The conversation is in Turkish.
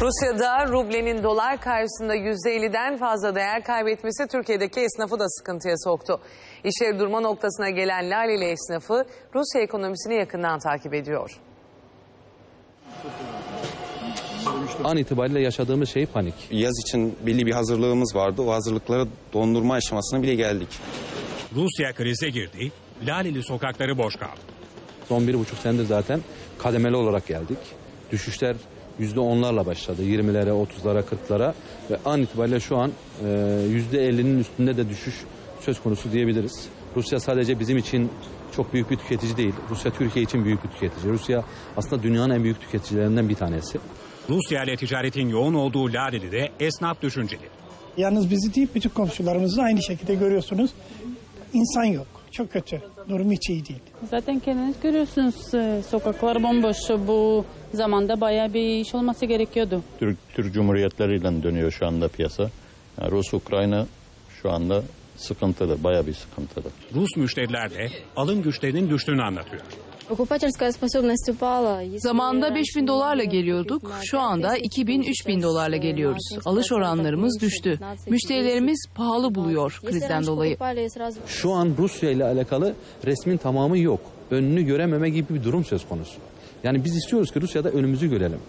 Rusya'da rublenin dolar karşısında %50'den fazla değer kaybetmesi Türkiye'deki esnafı da sıkıntıya soktu. İşleri durma noktasına gelen Laleli esnafı Rusya ekonomisini yakından takip ediyor. An itibariyle yaşadığımız şey panik. Yaz için belli bir hazırlığımız vardı. O hazırlıklara dondurma aşamasına bile geldik. Rusya krize girdi, Laleli sokakları boş kaldı. Son bir buçuk senedir zaten kademeli olarak geldik. Düşüşler yüzde onlarla başladı. 20'lere, 30'lara, 40'lara ve an itibariyle şu an e, yüzde 50'nin üstünde de düşüş söz konusu diyebiliriz. Rusya sadece bizim için çok büyük bir tüketici değil. Rusya Türkiye için büyük bir tüketici. Rusya aslında dünyanın en büyük tüketicilerinden bir tanesi. Rusya ile ticaretin yoğun olduğu Laleli'de esnaf düşünceli. Yalnız bizi değil bütün komşularımızı aynı şekilde görüyorsunuz. İnsan yok. Çok kötü. Durum hiç iyi değil. Zaten kendiniz görüyorsunuz e, sokaklar bomboş. Bu zamanda bayağı bir iş olması gerekiyordu. Türk, Türk Cumhuriyetleriyle dönüyor şu anda piyasa. Yani Rus-Ukrayna şu anda sıkıntılı, bayağı bir sıkıntılı. Rus müşteriler de alım güçlerinin düştüğünü anlatıyor. Zamanında 5 bin dolarla geliyorduk. Şu anda 2 bin, 3 bin dolarla geliyoruz. Alış oranlarımız düştü. Müşterilerimiz pahalı buluyor krizden dolayı. Şu an Rusya ile alakalı resmin tamamı yok. Önünü görememe gibi bir durum söz konusu. Yani biz istiyoruz ki Rusya'da önümüzü görelim.